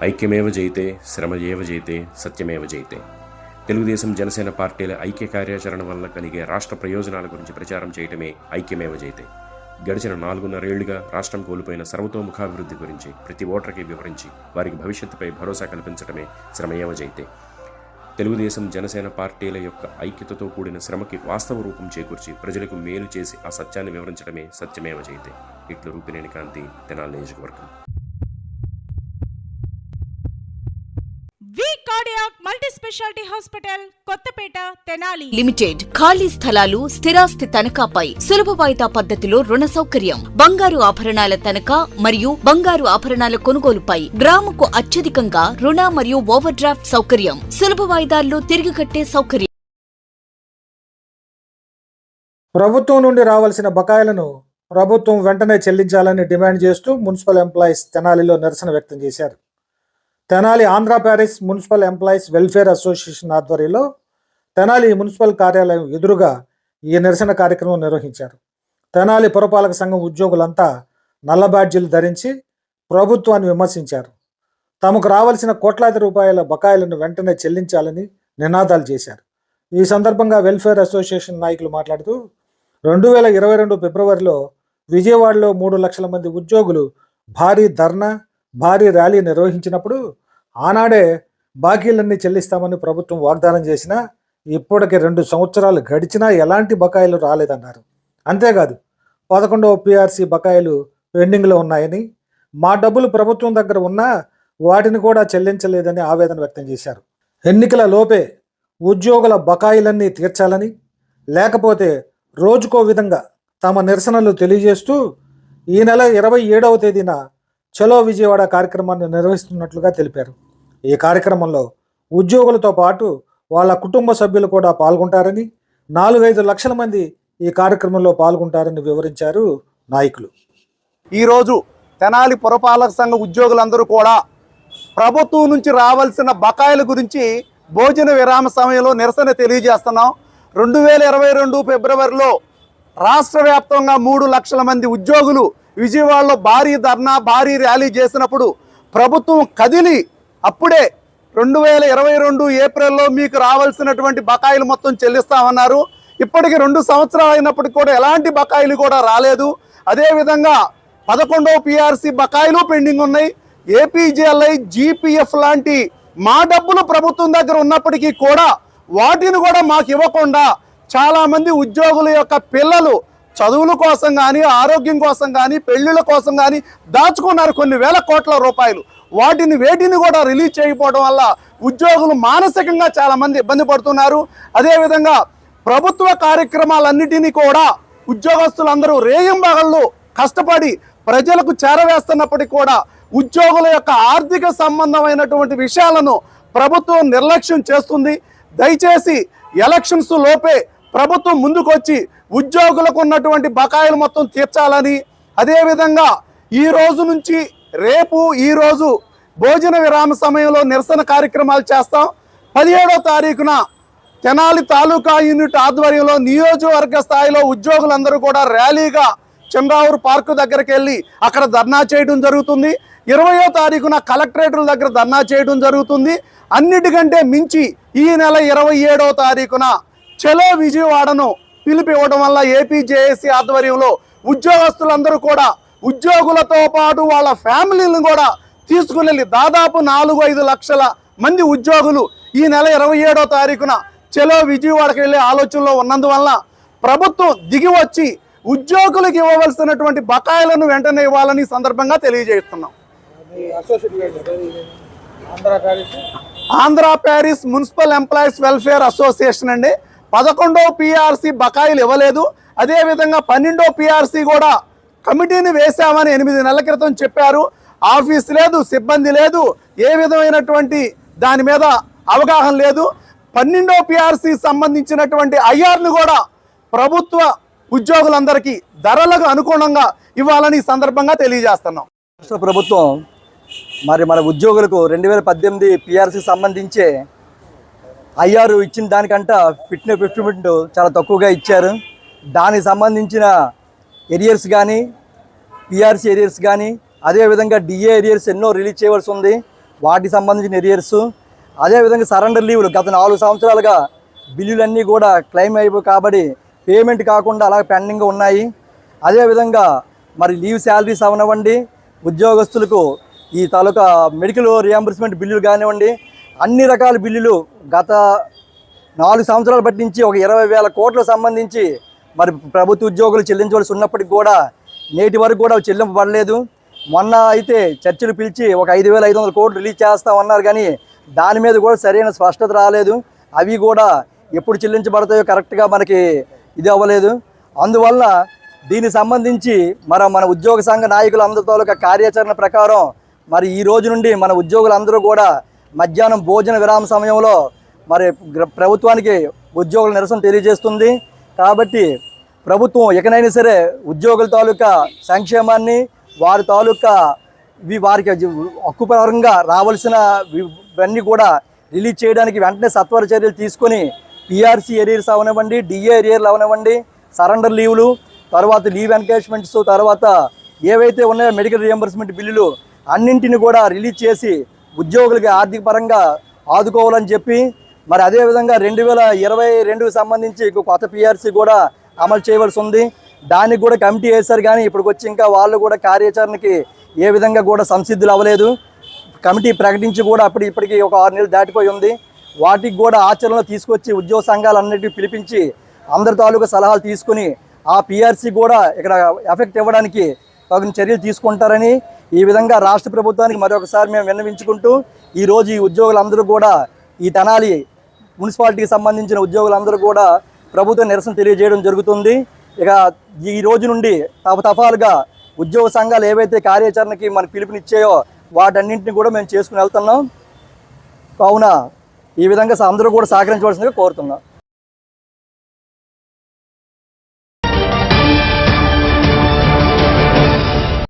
ఐక్యమేవ జయితే శ్రమయేవ జయితే సత్యమేవ జయితే తెలుగుదేశం జనసేన పార్టీల ఐక్య కార్యాచరణ వల్ల కలిగే రాష్ట్ర ప్రయోజనాల గురించి ప్రచారం చేయటమే ఐక్యమేవ జయితే గడిచిన నాలుగున్నరేళ్ళుగా రాష్ట్రం కోల్పోయిన సర్వతోముఖాభివృద్ధి గురించి ప్రతి ఓటర్కి వివరించి వారికి భవిష్యత్తుపై భరోసా కల్పించడమే శ్రమయేవ జయితే తెలుగుదేశం జనసేన పార్టీల యొక్క ఐక్యతతో కూడిన శ్రమకి వాస్తవ రూపం చేకూర్చి ప్రజలకు మేలు చేసి ఆ సత్యాన్ని వివరించడమే సత్యమేవ జయితే ఇట్లు రూపినేని కాంతి తెనాలి నియోజకవర్గం. Cardiac multi speciality hospital Kothapeta Tenali. Limited ఖాళీ స్థలాలు స్థిరాస్తి తనఖాపై సులభ వాయిదా పద్ధతిలో రుణ సౌకర్యం. బంగారు ఆభరణాల తనఖా మరియు బంగారు ఆభరణాల కొనుగోలుపై గ్రాముకు అత్యధికంగా రుణ మరియు ఓవర్ డ్రాఫ్ట్ సౌకర్యం. సులభ వాయిదాల్లో తిరిగి కట్టే సౌకర్యం. ప్రభుత్వం నుండి రావాల్సిన బకాయిలను ప్రభుత్వం వెంటనే చెల్లించాలని డిమాండ్ చేస్తూ మున్సిపల్ ఎంప్లాయీస్ తెనాలిలో నిరసన వ్యక్తం చేశారు. Tenali Andhra Paris municipal employees welfare association ఆధ్వర్యంలో తెనాలి మున్సిపల్ కార్యాలయం ఎదురుగా ఈ నిరసన కార్యక్రమం నిర్వహించారు. తెనాలి పురపాలక సంఘం ఉద్యోగులంతా నల్ల బ్యాడ్జీలు ధరించి ప్రభుత్వాన్ని విమర్శించారు. తమకు రావాల్సిన కోట్లాది రూపాయల బకాయిలను వెంటనే చెల్లించాలని నినాదాలు చేశారు. ఈ సందర్భంగా వెల్ఫేర్ అసోసియేషన్ నాయకులు మాట్లాడుతూ రెండు వేల ఇరవై రెండు ఫిబ్రవరిలో విజయవాడలో మూడు లక్షల మంది ఉద్యోగులు భారీ ధర్నా భారీ ర్యాలీ నిర్వహించినప్పుడు ఆనాడే బాకీలన్నీ చెల్లిస్తామని ప్రభుత్వం వాగ్దానం చేసినా ఇప్పటికి రెండు సంవత్సరాలు గడిచినా ఎలాంటి బకాయిలు రాలేదన్నారు. అంతేకాదు పదకొండవ పిఆర్సీ బకాయిలు పెండింగ్లో ఉన్నాయని మా డబ్బులు ప్రభుత్వం దగ్గర ఉన్నా వాటిని కూడా చెల్లించలేదని ఆవేదన వ్యక్తం చేశారు. ఎన్నికల లోపే ఉద్యోగుల బకాయిలన్నీ తీర్చాలని లేకపోతే రోజుకో విధంగా తమ నిరసనలు తెలియజేస్తూ ఈ నెల ఇరవై ఏడవ తేదీన చలో విజయవాడ కార్యక్రమాన్ని నిర్వహిస్తున్నట్లుగా తెలిపారు. ఈ కార్యక్రమంలో ఉద్యోగులతో పాటు వాళ్ళ కుటుంబ సభ్యులు కూడా పాల్గొంటారని నాలుగైదు లక్షల మంది ఈ కార్యక్రమంలో పాల్గొంటారని వివరించారు నాయకులు. ఈరోజు తెనాలి పురపాలక సంఘ ఉద్యోగులందరూ కూడా ప్రభుత్వం నుంచి రావాల్సిన బకాయిల గురించి భోజన విరామ సమయంలో నిరసన తెలియజేస్తున్నాం. రెండు వేల ఇరవై రెండు ఫిబ్రవరిలో రాష్ట్ర వ్యాప్తంగా మూడు లక్షల మంది ఉద్యోగులు విజయవాడలో భారీ ధర్నా భారీ ర్యాలీ చేసినప్పుడు ప్రభుత్వం కదిలి అప్పుడే రెండు వేల ఇరవై రెండు ఏప్రిల్లో మీకు రావాల్సినటువంటి బకాయిలు మొత్తం చెల్లిస్తామన్నారు. ఇప్పటికి రెండు సంవత్సరాలు అయినప్పటికీ కూడా ఎలాంటి బకాయిలు కూడా రాలేదు. అదేవిధంగా పదకొండవ పిఆర్సీ బకాయిలు పెండింగ్ ఉన్నాయి. ఏపీజేఎల్ఐ జీపీఎఫ్ లాంటి మా డబ్బులు ప్రభుత్వం దగ్గర ఉన్నప్పటికీ కూడా వాటిని కూడా మాకు ఇవ్వకుండా చాలామంది ఉద్యోగుల యొక్క పిల్లలు చదువుల కోసం కానీ ఆరోగ్యం కోసం కానీ పెళ్ళిళ్ళ కోసం కానీ దాచుకున్నారు కొన్ని వేల కోట్ల రూపాయలు. వాటిని వేటిని కూడా రిలీజ్ చేయకపోవడం వల్ల ఉద్యోగులు మానసికంగా చాలామంది ఇబ్బంది పడుతున్నారు. అదేవిధంగా ప్రభుత్వ కార్యక్రమాలన్నిటినీ కూడా ఉద్యోగస్తులందరూ రేయింబగళ్ళు కష్టపడి ప్రజలకు చేరవేస్తున్నప్పటికీ కూడా ఉద్యోగుల యొక్క ఆర్థిక సంబంధమైనటువంటి విషయాలను ప్రభుత్వం నిర్లక్ష్యం చేస్తుంది. దయచేసి ఎలక్షన్స్ లోపే ప్రభుత్వం ముందుకొచ్చి ఉద్యోగులకు ఉన్నటువంటి బకాయిలు మొత్తం తీర్చాలని అదేవిధంగా ఈ రోజు నుంచి రేపు ఈరోజు భోజన విరామ సమయంలో నిరసన కార్యక్రమాలు చేస్తాం. పదిహేడో తారీఖున తెనాలి తాలూకా యూనిట్ ఆధ్వర్యంలో నియోజకవర్గ స్థాయిలో ఉద్యోగులందరూ కూడా ర్యాలీగా చంద్రావూరు పార్కు దగ్గరికి వెళ్ళి అక్కడ ధర్నా చేయడం జరుగుతుంది. ఇరవయో తారీఖున కలెక్టరేట్ల దగ్గర ధర్నా చేయడం జరుగుతుంది. అన్నిటికంటే మించి ఈ నెల ఇరవై ఏడో తారీఖున చెలో విజయవాడను పిలిపివ్వడం వల్ల ఏపీజేఏసీ ఆధ్వర్యంలో ఉద్యోగస్తులందరూ కూడా ఉద్యోగులతో పాటు వాళ్ళ ఫ్యామిలీలను కూడా తీసుకుని దాదాపు నాలుగు ఐదు లక్షల మంది ఉద్యోగులు ఈ నెల ఇరవై ఏడో తారీఖున చెలో విజయవాడకి వెళ్ళే ఆలోచనలో ఉన్నందువల్ల ప్రభుత్వం దిగి వచ్చి ఉద్యోగులకు ఇవ్వవలసినటువంటి బకాయిలను వెంటనే ఇవ్వాలని సందర్భంగా తెలియజేస్తున్నాం. Andhra Paris municipal employees welfare association అండి. పదకొండో పిఆర్సీ బకాయిలు ఇవ్వలేదు. అదేవిధంగా పన్నెండో పిఆర్సీ కూడా కమిటీని వేశామని ఎనిమిది నెలల క్రితం చెప్పారు. ఆఫీస్ లేదు సిబ్బంది లేదు ఏ విధమైనటువంటి దాని మీద అవగాహన లేదు. పన్నెండో పిఆర్సీ సంబంధించినటువంటి ఐఆర్ను కూడా ప్రభుత్వ ఉద్యోగులందరికీ ధరలకు అనుగుణంగా ఇవ్వాలని ఈ సందర్భంగా తెలియజేస్తున్నాం. రాష్ట్ర ప్రభుత్వం మరి మన ఉద్యోగులకు రెండు వేల పద్దెనిమిది పిఆర్సీ సంబంధించే ఐఆర్ ఇచ్చిన దానికంట ఫిట్నెస్ ఎక్విప్మెంట్ చాలా తక్కువగా ఇచ్చారు. దానికి సంబంధించిన ఎరియర్స్ కానీ పిఆర్సీ ఏరియర్స్ కానీ అదేవిధంగా డిఏ ఏరియర్స్ ఎన్నో రిలీజ్ చేయవలసి ఉంది. వాటికి సంబంధించిన ఎరియర్స్ అదేవిధంగా సరెండర్ లీవులు గత నాలుగు సంవత్సరాలుగా బిల్లులన్నీ కూడా క్లెయిమ్ అయిపోయి కాబట్టి పేమెంట్ కాకుండా అలా పెండింగ్ ఉన్నాయి. అదేవిధంగా మరి లీవ్ శాలరీస్ అవనివ్వండి. ఉద్యోగస్తులకు ఈ తాలూకా మెడికల్ రియంబర్స్మెంట్ బిల్లులు కానివ్వండి. అన్ని రకాల బిల్లులు గత నాలుగు సంవత్సరాలు బట్టి నుంచి ఒక ఇరవై వేల కోట్లకు సంబంధించి మరి ప్రభుత్వ ఉద్యోగులు చెల్లించవలసి ఉన్నప్పటికీ కూడా నేటి వరకు కూడా చెల్లింపు చెల్లింపబడలేదు. మొన్న అయితే చర్చలు పిలిచి ఒక ఐదు వేల ఐదు వందల కోట్లు రిలీజ్ చేస్తామన్నారు కానీ దాని మీద కూడా సరైన స్పష్టత రాలేదు. అవి కూడా ఎప్పుడు చెల్లించబడతాయో కరెక్ట్గా మనకి ఇది అవ్వలేదు. అందువల్ల దీనికి సంబంధించి మన మన ఉద్యోగ సంఘ నాయకులందరితో ఒక కార్యాచరణ ప్రకారం మరి ఈ రోజు నుండి మన ఉద్యోగులందరూ కూడా మధ్యాహ్నం భోజన విరామ సమయంలో మరి ప్రభుత్వానికి ఉద్యోగుల నిరసన తెలియజేస్తుంది. కాబట్టి ప్రభుత్వం ఎకనైనా సరే ఉద్యోగుల తాలూకా సంక్షేమాన్ని వారి తాలూకా వారికి హక్కుపరంగా రావాల్సిన ఇవన్నీ కూడా రిలీజ్ చేయడానికి వెంటనే సత్వర చర్యలు తీసుకొని పిఆర్సీ ఎరియర్స్ అవనివ్వండి డిఏ ఎరియర్లు అవనివ్వండి సరెండర్ లీవ్లు తర్వాత లీవ్ ఎన్కేజ్మెంట్స్ తర్వాత ఏవైతే ఉన్నాయో మెడికల్ రియంబర్స్మెంట్ బిల్లులు అన్నింటిని కూడా రిలీజ్ చేసి ఉద్యోగులకి ఆర్థిక పరంగా ఆదుకోవాలని చెప్పి మరి అదేవిధంగా రెండు వేల ఇరవై రెండుకు సంబంధించి కొత్త పిఆర్సీ కూడా అమలు చేయవలసి ఉంది. దానికి కూడా కమిటీ వేశారు కానీ ఇప్పటికి వచ్చి ఇంకా వాళ్ళు కూడా కార్యాచరణకి ఏ విధంగా కూడా సంసిద్ధులు అవ్వలేదు. కమిటీ ప్రకటించి కూడా అప్పుడు ఇప్పటికి ఒక ఆరు నెలలు దాటిపోయి ఉంది. వాటికి కూడా ఆచరణలో తీసుకొచ్చి ఉద్యోగ సంఘాలన్నిటికీ పిలిపించి అందరి తాలూకా సలహాలు తీసుకుని ఆ పిఆర్సీ కూడా ఇక్కడ ఎఫెక్ట్ ఇవ్వడానికి తగిన చర్యలు తీసుకుంటారని ఈ విధంగా రాష్ట్ర ప్రభుత్వానికి మరొకసారి మేము విన్నవించుకుంటూ ఈరోజు ఈ ఉద్యోగులందరూ కూడా ఈ తెనాలి మున్సిపాలిటీకి సంబంధించిన ఉద్యోగులందరూ కూడా ప్రభుత్వ నిరసన తెలియజేయడం జరుగుతుంది. ఇక ఈ రోజు నుండి తఫతఫాలుగా ఉద్యోగ సంఘాలు ఏవైతే కార్యాచరణకి మన పిలుపునిచ్చాయో వాటన్నింటిని కూడా మేము చేసుకుని వెళ్తున్నాం. కావున ఈ విధంగా అందరూ కూడా సహకరించవలసిందిగా కోరుతున్నాం.